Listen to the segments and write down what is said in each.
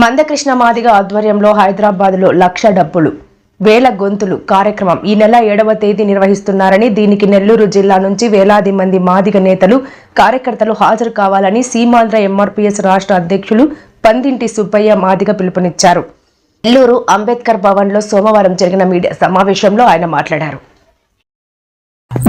మందకృష్ణ మాదిగ ఆధ్వర్యంలో హైదరాబాద్లో లక్ష డబ్బులు వేల గొంతులు కార్యక్రమం ఈ నెల ఏడవ తేదీ నిర్వహిస్తున్నారని దీనికి నెల్లూరు జిల్లా నుంచి వేలాది మంది మాదిగ నేతలు కార్యకర్తలు హాజరు కావాలని సీమాంధ్ర ఎంఆర్పీఎస్ రాష్ట్ర అధ్యక్షులు పందింటి సుబ్బయ్య మాదిగ పిలుపునిచ్చారు. నెల్లూరు అంబేద్కర్ భవన్లో సోమవారం జరిగిన మీడియా సమావేశంలో ఆయన మాట్లాడారు.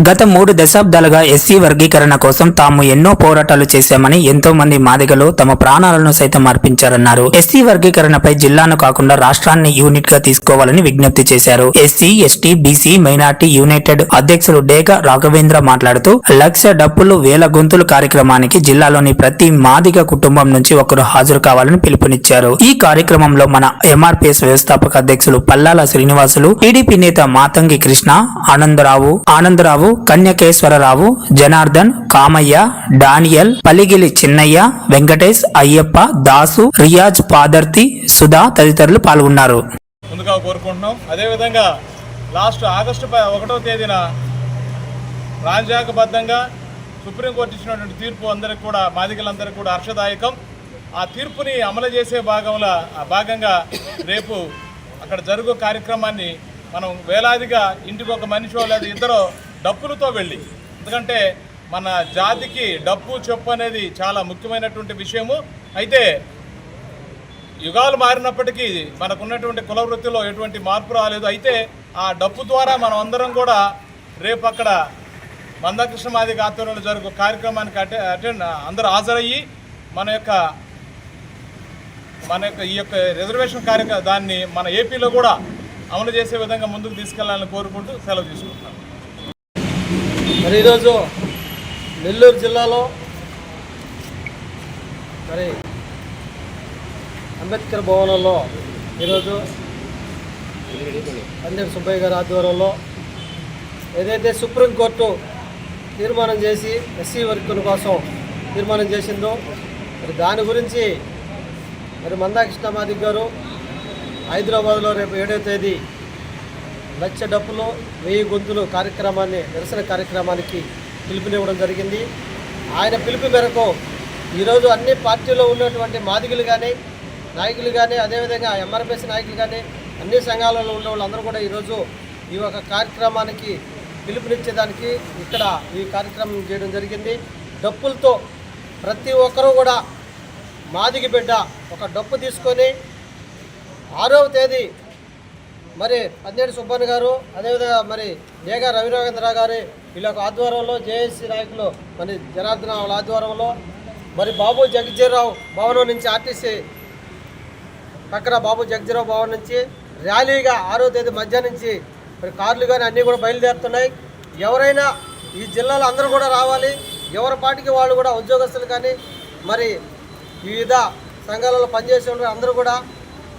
గత మూడు దశాబ్దాలుగా ఎస్సీ వర్గీకరణ కోసం తాము ఎన్నో పోరాటాలు చేశామని ఎంతో మంది మాదిగలు తమ ప్రాణాలను సైతం అర్పించారన్నారు. ఎస్సీ వర్గీకరణపై జిల్లాను కాకుండా రాష్ట్రాన్ని యూనిట్గా తీసుకోవాలని విజ్ఞప్తి చేశారు. SC ST BC minority united అధ్యక్షులు డేగ రాఘవేంద్ర మాట్లాడుతూ లక్ష డబ్బులు వేల గొంతులు కార్యక్రమానికి జిల్లాలోని ప్రతి మాదిగ కుటుంబం నుంచి ఒకరు హాజరు కావాలని పిలుపునిచ్చారు. ఈ కార్యక్రమంలో మన ఎంఆర్పీఎస్ వ్యవస్థాపక అధ్యక్షులు పల్లాల శ్రీనివాసులు టీడీపీ నేత మాతంగి కృష్ణ ఆనందరావు ఆనందరావు కన్యకేశ్వరరావు జనార్దన్ కామయ్య డానియల్ పలిగిలి చిన్నయ్య వెంకటేష్ అయ్యప్ప దాసు రియాజ్ పాదర్తి సుధా తదితరులు పాల్గొన్నారు. ముందుగా కోరుకుంటున్నాం. అదేవిధంగా లాస్ట్ ఆగస్టు ఒకటో తేదీన రాజ్యాంగబద్ధంగా సుప్రీంకోర్టు ఇచ్చినటువంటి తీర్పు అందరికి కూడా మాదిగలందరికీ కూడా హర్షదాయకం. ఆ తీర్పుని అమలు చేసే భాగంలో ఆ భాగంగా రేపు అక్కడ జరుగు కార్యక్రమాన్ని మనం వేలాదిగా ఇంటికి ఒక మనిషి లేదా ఇద్దరు డప్పులతో వెళ్ళి. ఎందుకంటే మన జాతికి డప్పు చెప్పు అనేది చాలా ముఖ్యమైనటువంటి విషయము. అయితే యుగాలు మారినప్పటికీ మనకున్నటువంటి కుల వృత్తిలో ఎటువంటి మార్పు రాలేదు. అయితే ఆ డప్పు ద్వారా మనం అందరం కూడా రేపు అక్కడ మందకృష్ణ మాదిక ఆధ్వర్యంలో జరుగు కార్యక్రమానికి అటెండ్ అటెండ్ అందరూ హాజరయ్యి మన యొక్క మన యొక్క ఈ యొక్క రిజర్వేషన్ కార్యక్రమ దాన్ని మన ఏపీలో కూడా అమలు చేసే విధంగా ముందుకు తీసుకెళ్ళాలని కోరుకుంటూ సెలవు తీసుకుంటున్నాను మరి ఈరోజు నెల్లూరు జిల్లాలో మరి అంబేద్కర్ భవనంలో ఈరోజు పందిరి సుబ్బయ్య గారి ఆధ్వర్యంలో ఏదైతే సుప్రీంకోర్టు తీర్మానం చేసి ఎస్సీ వర్గుల కోసం తీర్మానం చేసిందో మరి దాని గురించి మరి మందాకృష్ణ మాదిక్ గారు హైదరాబాద్లో రేపు ఏడో తేదీ లక్ష డప్పులు వెయ్యి గొంతులు కార్యక్రమాన్ని నిరసన కార్యక్రమానికి పిలుపునివ్వడం జరిగింది. ఆయన పిలుపు మేరకు ఈరోజు అన్ని పార్టీలో ఉన్నటువంటి మాదిగులు కానీ నాయకులు కానీ అదేవిధంగా ఎంఆర్పిఎస్ నాయకులు కానీ అన్ని సంఘాలలో ఉన్న వాళ్ళందరూ కూడా ఈరోజు ఈ యొక్క కార్యక్రమానికి పిలుపునిచ్చేదానికి ఇక్కడ ఈ కార్యక్రమం చేయడం జరిగింది. డప్పులతో ప్రతి ఒక్కరూ కూడా మాదిగి బిడ్డ ఒక డప్పు తీసుకొని ఆరవ తేదీ మరి పన్నెండు సుబ్బన్న గారు అదేవిధంగా మరి డేగా రవిరాఘేంద్ర గారి వీళ్ళ ఆధ్వర్యంలో జేఏసీ నాయకులు మరి జనార్దన వాళ్ళ ఆధ్వర్యంలో మరి బాబు జగజీరావు భవనం నుంచి ఆర్టీసీ పక్కన బాబు జగజీరావు భవన్ నుంచి ర్యాలీగా ఆరో తేదీ మధ్యాహ్నం నుంచి మరి కార్లు కానీ అన్నీ కూడా బయలుదేరుతున్నాయి. ఎవరైనా ఈ జిల్లాలో అందరూ కూడా రావాలి. ఎవరి పాటికి వాళ్ళు కూడా ఉద్యోగస్తులు కానీ మరి వివిధ సంఘాలలో పనిచేసే అందరూ కూడా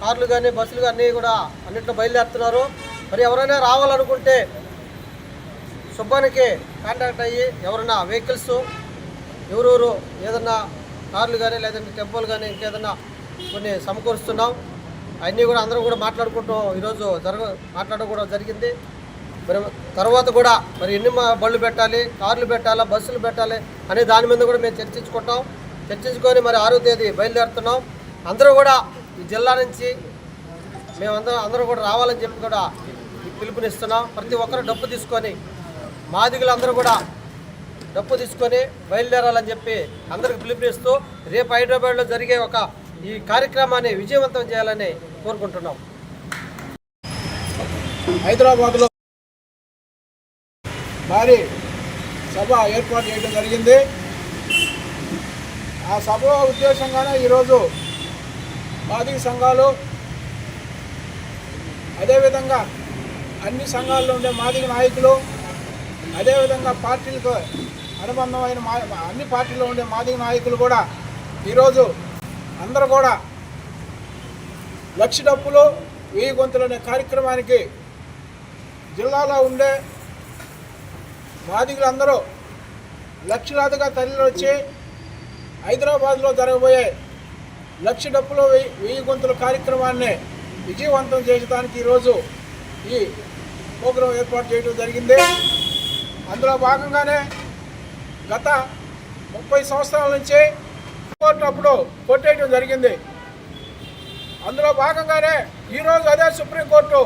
కార్లు కానీ బస్సులు కానీ కూడా అన్నింటిలో బయలుదేరుతున్నారు. మరి ఎవరైనా రావాలనుకుంటే సుబ్బానికి కాంటాక్ట్ అయ్యి ఎవరైనా వెహికల్స్ ఎవరెవరు ఏదన్నా కార్లు కానీ లేదంటే టెంపోలు కానీ ఇంకేదన్నా కొన్ని సమకూరుస్తున్నాం. అన్నీ కూడా అందరూ కూడా మాట్లాడుకుంటూ ఈరోజు జరగ మాట్లాడడం కూడా జరిగింది. మరి తర్వాత కూడా మరి ఎన్ని బళ్ళు పెట్టాలి కార్లు పెట్టాలా బస్సులు పెట్టాలి అనే దాని మీద కూడా మేము చర్చించుకుంటాం. చర్చించుకొని మరి ఆరో తేదీ బయలుదేరుతున్నాం. అందరూ కూడా ఈ జిల్లా నుంచి మేమందరం అందరూ కూడా రావాలని చెప్పి కూడా పిలుపునిస్తున్నాం. ప్రతి ఒక్కరు డప్పు తీసుకొని మాదిగులందరూ కూడా డప్పు తీసుకొని బయలుదేరాలని చెప్పి అందరికి పిలుపునిస్తూ రేపు హైదరాబాద్లో జరిగే ఒక ఈ కార్యక్రమాన్ని విజయవంతం చేయాలని కోరుకుంటున్నాం. హైదరాబాద్లో భారీ సభ ఏర్పాటు చేయడం జరిగింది. ఆ సభ ఉద్దేశంగానే ఈరోజు బాధిక సంఘాలు అదేవిధంగా అన్ని సంఘాల్లో ఉండే మాదిగ నాయకులు అదేవిధంగా పార్టీలకు అనుబంధమైన మా అన్ని పార్టీల్లో ఉండే మాదిగ నాయకులు కూడా ఈరోజు అందరూ కూడా లక్ష డప్పులు వెయ్యి గొంతులు అనే కార్యక్రమానికి జిల్లాలో ఉండే మాదిగులందరూ లక్షలాదిగా తరలి వచ్చి హైదరాబాద్లో జరగబోయే లక్ష డప్పులో వెయ్యి గొంతుల కార్యక్రమాన్ని విజయవంతం చేయడానికి ఈరోజు ఈ ప్రోగ్రాం ఏర్పాటు చేయడం జరిగింది. అందులో భాగంగానే గత ముప్పై సంవత్సరాల నుంచి కోర్టు అప్పుడు కొట్టేయడం జరిగింది. అందులో భాగంగానే ఈరోజు అదే సుప్రీంకోర్టు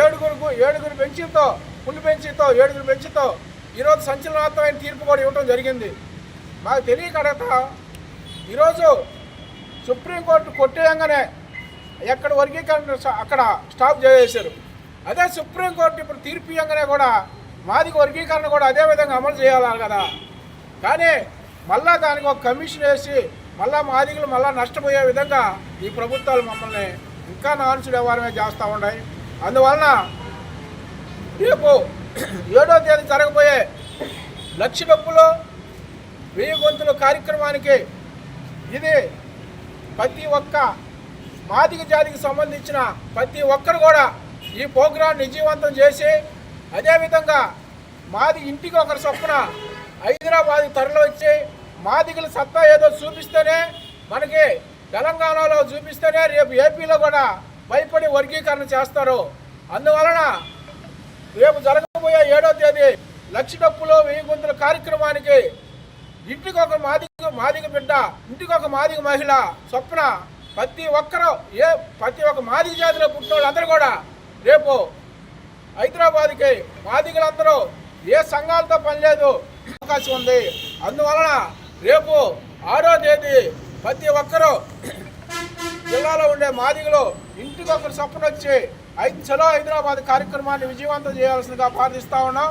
ఏడుగురు ఏడుగురు బెంచీతో ఫుల్ బెంచీతో ఏడుగురు బెంచ్తో ఈరోజు సంచలనాత్మకమైన తీర్పు కూడా ఇవ్వడం జరిగింది. మాకు తెలియకడత ఈరోజు సుప్రీంకోర్టు కొట్టేయంగానే ఎక్కడ వర్గీకరణ అక్కడ స్టాప్ చేసేశారు. అదే సుప్రీంకోర్టు ఇప్పుడు తీర్పు ఇవ్వగానే కూడా మాదిగ వర్గీకరణ కూడా అదే విధంగా అమలు చేయాలి కదా. కానీ మళ్ళా దానికి ఒక కమిషన్ వేసి మళ్ళా మాదిగలు మళ్ళా నష్టపోయే విధంగా ఈ ప్రభుత్వాలు మమ్మల్ని ఇంకా నాన్సుడు వ్యవహారమే చేస్తూ ఉన్నాయి. అందువలన రేపు ఏడో తేదీ జరగబోయే లక్ష డబ్బులు వెయ్యి గొంతుల కార్యక్రమానికి ఇది ప్రతి ఒక్క మాదిగ జాతికి సంబంధించిన ప్రతి ఒక్కరు కూడా ఈ ప్రోగ్రాం విజయవంతం చేసి అదేవిధంగా మాది ఇంటికి ఒకరి చొప్పున హైదరాబాద్ తరలి వచ్చి మాదిగల సత్తా ఏదో చూపిస్తేనే మనకి తెలంగాణలో చూపిస్తేనే రేపు ఏపీలో కూడా భయపడి వర్గీకరణ చేస్తారు. అందువలన రేపు జరగబోయే ఏడో తేదీ లక్ష డప్పులు వెయ్యి గుంతుల కార్యక్రమానికి ఇంటికి ఒక మాదిగ మాదిగ బిడ్డ ఇంటికి ఒక మాదిగ మహిళ స్వప్న ప్రతి ఒక్కరు ఏ ప్రతి ఒక్క మాదిగ జాతిలో పుట్టినోళ్ళందరూ కూడా రేపు హైదరాబాద్కి మాదిగలందరూ ఏ సంఘాలతో పనిలేదు అవకాశం ఉంది. అందువలన రేపు ఆరో తేదీ ప్రతి ఒక్కరూ జిల్లాలో ఉండే మాదిగలు ఇంటికి ఒకరు చొప్పున వచ్చి ఐదు చలో హైదరాబాద్ కార్యక్రమాన్ని విజయవంతం చేయాల్సిందిగా ప్రార్థిస్తా ఉన్నాం.